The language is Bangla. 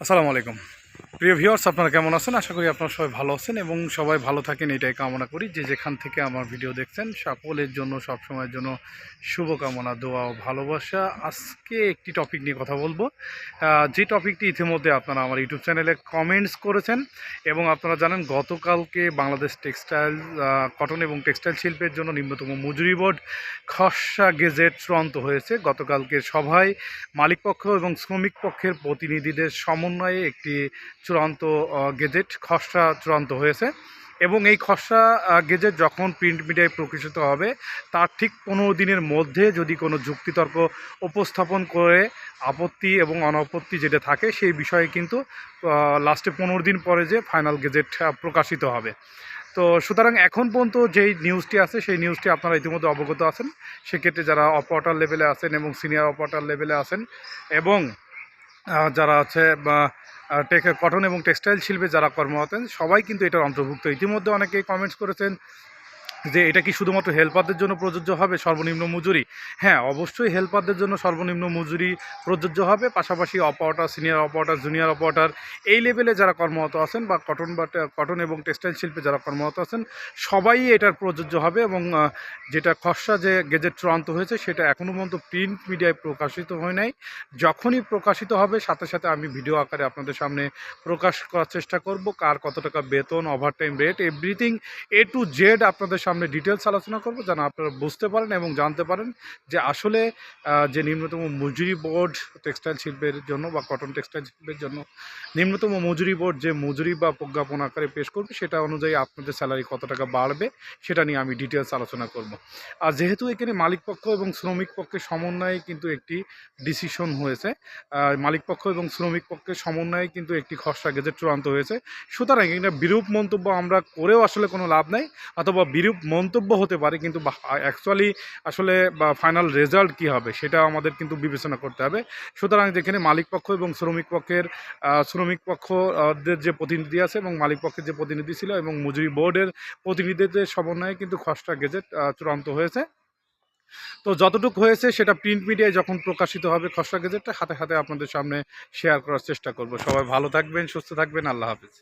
আসসালামু আলাইকুম। প্রিয় ভিউয়ার্স, আপনারা কেমন আছেন? আশা করি আপনারা সবাই ভালো আছেন এবং সবাই ভালো থাকেন, এটাই কামনা করি। যে যেখান থেকে আমার ভিডিও দেখছেন, সকলের জন্য সব সময়ের জন্য শুভকামনা, দোয়া ও ভালোবাসা। আজকে একটি টপিক নিয়ে কথা বলব। যে টপিকটি ইতিমধ্যে আপনারা আমার ইউটিউব চ্যানেলে কমেন্টস করেছেন এবং আপনারা জানেন, গতকালকে বাংলাদেশ টেক্সটাইল কটন এবং টেক্সটাইল শিল্পের জন্য নিম্নতম মজুরি বোর্ড খসড়া গেজেট চূড়ান্ত হয়েছে। গতকালকে সভায় মালিক পক্ষ এবং শ্রমিক পক্ষের প্রতিনিধিদের সমন্বয়ে একটি চূড়ান্ত গেজেট, খসড়া চূড়ান্ত হয়েছে এবং এই খসড়া গেজেট যখন প্রিন্ট মিডিয়ায় প্রকাশিত হবে, তার ঠিক পনেরো দিনের মধ্যে যদি কোনো যুক্তিতর্ক উপস্থাপন করে আপত্তি এবং অনাপত্তি যেটা থাকে, সেই বিষয়ে কিন্তু লাস্টে পনেরো দিন পরে যে ফাইনাল গেজেট প্রকাশিত হবে। তো সুতরাং এখন পর্যন্ত যেই নিউজটি আছে, সেই নিউজটি আপনারা ইতিমধ্যে অবগত আছেন। সেক্ষেত্রে যারা অপারেটর লেভেলে আছেন এবং সিনিয়র অপারেটার লেভেলে আছেন এবং যারা আছে টেক কটন এবং টেক্সটাইল শিল্পে যারা কর্মরত সবাই কিন্তু এটার অন্তর্ভুক্ত। ইতিমধ্যে অনেকেই কমেন্টস করেছেন যে এটা কি শুধুমাত্র হেল্পারদের জন্য প্রযোজ্য হবে সর্বনিম্ন মজুরি? হ্যাঁ অবশ্যই হেল্পারদের জন্য সর্বনিম্ন মজুরি প্রযোজ্য হবে। পাশাপাশি operator senior operator junior operator এই লেভেলে যারা কর্মরত আছেন বা কটন বা কটন এবং টেক্সটাইল শিল্পে যারা কর্মরত আছেন, সবাই এটার প্রযোজ্য হবে এবং যেটা খসড়া যে গেজেট চূড়ান্ত হয়েছে সেটা এখনও পর্যন্ত প্রিন্ট মিডিয়ায় প্রকাশিত হয় নাই। যখনই প্রকাশিত হবে, সাথে সাথে আমি ভিডিও আকারে আপনাদের সামনে প্রকাশ করার চেষ্টা করব। কার কত টাকা বেতন overtime rate everything A to Z আপনাদের সামনে ডিটেলস আলোচনা করব যেন আপনারা বুঝতে পারেন এবং জানতে পারেন যে আসলে যে নিম্নতম মজুরি বোর্ড টেক্সটাইল শিল্পের জন্য বা কটন টেক্সটাইল শিল্পের জন্য নিম্নতম মজুরি বোর্ড যে মজুরি বা প্রজ্ঞাপন আকারে পেশ করবে সেটা অনুযায়ী আপনাদের স্যালারি কত টাকা বাড়বে সেটা নিয়ে আমি ডিটেলস আলোচনা করব। আর যেহেতু এখানে মালিক পক্ষ এবং শ্রমিক পক্ষের সমন্বয়ে কিন্তু একটি ডিসিশন হয়েছে আহ, মালিক পক্ষ এবং শ্রমিক পক্ষের সমন্বয়ে কিন্তু একটি খসড়া গেজেট চূড়ান্ত হয়েছে সুতরাং এটা বিরূপ মন্তব্য আমরা করেও আসলে কোনো লাভ নাই অথবা বিরূপ মন্তব্য হতে পারে, কিন্তু অ্যাকচুয়ালি আসলে ফাইনাল রেজাল্ট কী হবে, সেটা আমাদের কিন্তু বিবেচনা করতে হবে। সুতরাং যেখানে মালিক পক্ষ এবং শ্রমিক পক্ষের শ্রমিক পক্ষদের যে প্রতিনিধি আছে এবং মালিক পক্ষের যে প্রতিনিধি ছিল এবং মজুরি বোর্ডের প্রতিনিধিদের সমন্বয়ে কিন্তু খসড়া গেজেট চূড়ান্ত হয়েছে। তো যতটুকু হয়েছে সেটা প্রিন্ট মিডিয়ায় যখন প্রকাশিত হবে খসড়া গেজেটটা, হাতে হাতে আপনাদের সামনে শেয়ার করার চেষ্টা করব। সবাই ভালো থাকবেন, সুস্থ থাকবেন, আল্লাহ হাফিজ।